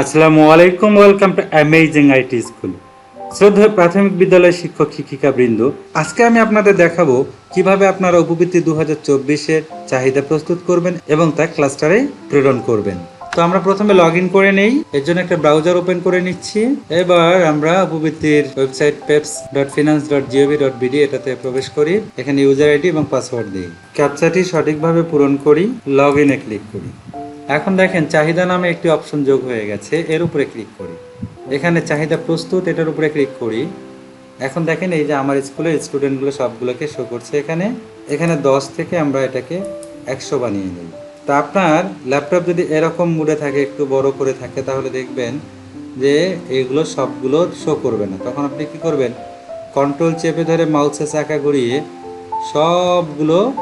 আসসালামু আলাইকুম welcome to amazing IT school শ্রদ্ধেয় প্রাথমিক বিদ্যালয়ের শিক্ষক শিক্ষিকা বৃন্দ আজকে আমি আপনাদের দেখাবো কীভাবে আপনারা উপবৃত্তি দু হাজার চব্বিশের চাহিদা প্রস্তুত করবেন এবং তা ক্লাস্টারে প্রেরণ করবেন। তো আমরা প্রথমে লগ ইন করে নেই, এর জন্য একটা ব্রাউজার ওপেন করে নিচ্ছি। এবার আমরা উপবৃত্তির website peps dot finance dot GOV dot BD এটাতে প্রবেশ করি, এখানে ইউজার আইডি এবং পাসওয়ার্ড দিই। ক্যাপচাটি সঠিকভাবে পূরণ করি লগ ইনে ক্লিক করি। এখন দেখেন, চাহিদা নামে একটি অপশন যোগ হয়ে গেছে, এর উপরে ক্লিক করি। এখানে চাহিদা প্রস্তুত, এটার উপরে ক্লিক করি। এখন দেখেন, এই যে আমার স্কুলের স্টুডেন্টগুলো সবগুলোকে শো করছে এখানে। এখানে দশ থেকে আমরা এটাকে একশো বানিয়ে নিই। তা আপনার ল্যাপটপ যদি এরকম মুডে থাকে, একটু বড় করে থাকে, তাহলে দেখবেন যে এগুলো সবগুলো শো করবে না। তখন আপনি কি করবেন? কন্ট্রোল চেপে ধরে মাউসে চাকা ঘুরিয়ে সবগুলো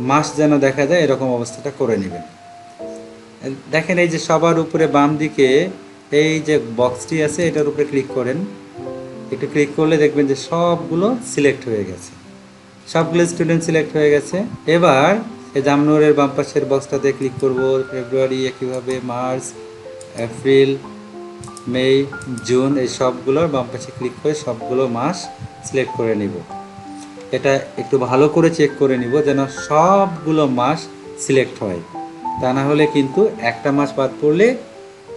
মাস যেন দেখা যায়, এরকম অবস্থাটা করে নেবেন। দেখেন এই যে সবার উপরে বাম দিকে এই যে বক্সটি আছে, এটার উপরে ক্লিক করেন। একটু ক্লিক করলে দেখবেন যে সবগুলো সিলেক্ট হয়ে গেছে। সবগুলো স্টুডেন্ট সিলেক্ট হয়ে গেছে। এবার এই জামনুরের বাম পাশের বক্সটাতে ক্লিক করব ফেব্রুয়ারি একইভাবে মার্চ এপ্রিল মে জুন এই সবগুলোর বাম পাশে ক্লিক করে সবগুলো মাস সিলেক্ট করে নিব। এটা একটু ভালো করে চেক করে নিব যেন সবগুলো মাস সিলেক্ট হয়। তা না হলে কিন্তু একটা মাস বাদ পড়লে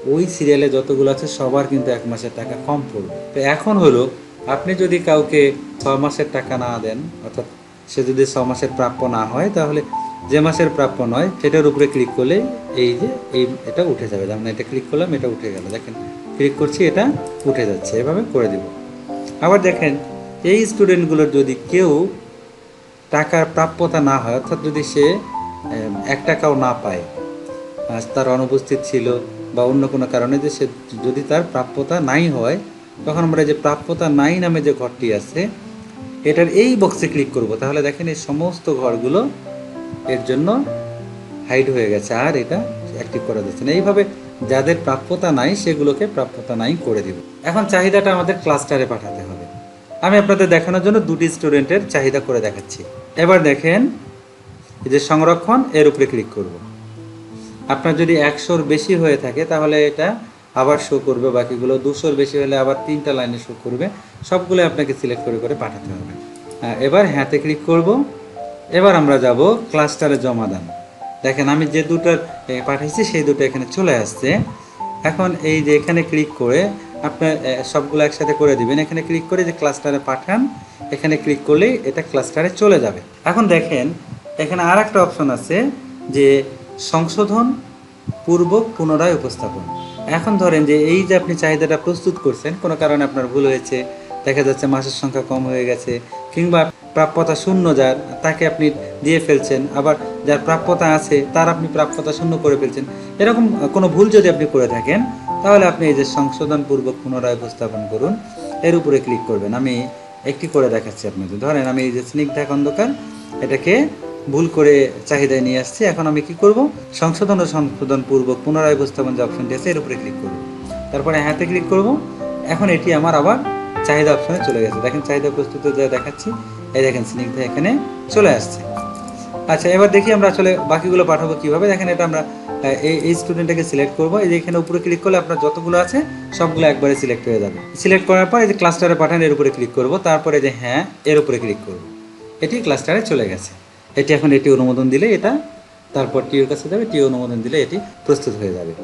ওই সিরিয়ালে যতগুলো আছে, সবার কিন্তু এক মাসের টাকা কম পড়বে। তো এখন হলো, আপনি যদি কাউকে ছ মাসের টাকা না দেন, অর্থাৎ সে যদি ছ মাসের প্রাপ্য না হয়, তাহলে যে মাসের প্রাপ্য নয়, সেটার উপরে ক্লিক করলে এই যে, এই এটা উঠে যাবে। যেমন এটা ক্লিক করলাম, এটা উঠে গেল। দেখেন ক্লিক করছি, এটা উঠে যাচ্ছে। এভাবে করে দিব। আবার দেখেন, এই স্টুডেন্টগুলোর যদি কেউ টাকার প্রাপ্যতা না হয়, অর্থাৎ যদি সে এক টাকাও না পায়। তার অনুপস্থিত ছিল বা অন্য কোনো কারণে যে সে যদি তার প্রাপ্যতা নাই হয়, তখন আমরা যে প্রাপ্যতা নাই নামে যে ঘরটি আছে, এটার এই বক্সে ক্লিক করব। তাহলে দেখেন এই সমস্ত ঘরগুলো এর জন্য হাইড হয়ে গেছে। আর এটা অ্যাক্টিভ করা যাচ্ছে না। এইভাবে যাদের প্রাপ্যতা নাই, সেগুলোকে প্রাপ্যতা নাই করে দিব। এখন চাহিদাটা আমাদের ক্লাস্টারে পাঠাতে হবে। আমি আপনাদের দেখানোর জন্য দুটি স্টুডেন্টের চাহিদা করে দেখাচ্ছি। এবার দেখেন যে সংরক্ষণ, এর উপরে ক্লিক করব। আপনার যদি একশোর বেশি হয়ে থাকে, তাহলে এটা আবার শো করবে। বাকিগুলো দুশোর বেশি হলে আবার তিনটা লাইনে শো করবে। সবগুলো আপনাকে সিলেক্ট করে করে পাঠাতে হবে। এবার হ্যাঁতে ক্লিক করব। এবার আমরা যাব ক্লাস্টারে জমা দান। দেখেন, আমি যে দুটো পাঠিয়েছি সেই দুটো এখানে চলে আসছে। এখন এই যে এখানে ক্লিক করে আপনার সবগুলো একসাথে করে দিবেন। এখানে ক্লিক করে যে ক্লাস্টারে পাঠান, এখানে ক্লিক করলেই এটা ক্লাস্টারে চলে যাবে। এখন দেখেন এখানে আর একটা অপশন আছে যে সংশোধন পূর্বক পুনরায় উপস্থাপন। এখন ধরেন যে এই যে আপনি চাহিদাটা প্রস্তুত করছেন, কোনো কারণে আপনার ভুল হয়েছে, দেখা যাচ্ছে মাসের সংখ্যা কম হয়ে গেছে, কিংবা প্রাপ্যতা শূন্য যার, তাকে আপনি দিয়ে ফেলছেন, আবার যার প্রাপ্যতা আছে, তার আপনি প্রাপ্যতা শূন্য করে ফেলছেন, এরকম কোনো ভুল যদি আপনি করে থাকেন, তাহলে আপনি এই যে সংশোধন পূর্বক পুনরায় উপস্থাপন করুন, এর উপরে ক্লিক করবেন। আমি একটি করে দেখাচ্ছি আপনাদের। ধরেন আমি এই যে স্নিগ্ধা খন্দকার, এটাকে ভুল করে চাহিদায় নিয়ে আসছি। এখন আমি কি করব? সংশোধন ও সংশোধন পূর্বক পুনরায় উপস্থাপন যে অপশনটি আছে এর উপরে ক্লিক করব। তারপরে হাতে ক্লিক করব। এখন এটি আমার আবার চাহিদা অপশনে চলে গেছে। দেখেন চাহিদা প্রস্তুত যা দেখাচ্ছি, এই দেখেন স্নিগ্ধা এখানে চলে আসছে। আচ্ছা এবার দেখি আমরা আসলে বাকিগুলো পাঠাবো কীভাবে। দেখেন এটা আমরা এই এই স্টুডেন্টটাকে সিলেক্ট করব। এই যে এখানে উপরে ক্লিক করলে আপনার যতগুলো আছে, সবগুলো একবারে সিলেক্ট হয়ে যাবে। সিলেক্ট করার পর এই যে ক্লাস্টারে পাঠান, এর উপরে ক্লিক করব। তারপরে যে হ্যাঁ এর উপরে ক্লিক করব। এটি ক্লাস্টারে চলে গেছে। এটি এখন এটি অনুমোদন দিলে এটা, তারপর টিওর কাছে যাবে, টিও অনুমোদন দিলে এটি প্রস্তুত হয়ে যাবে।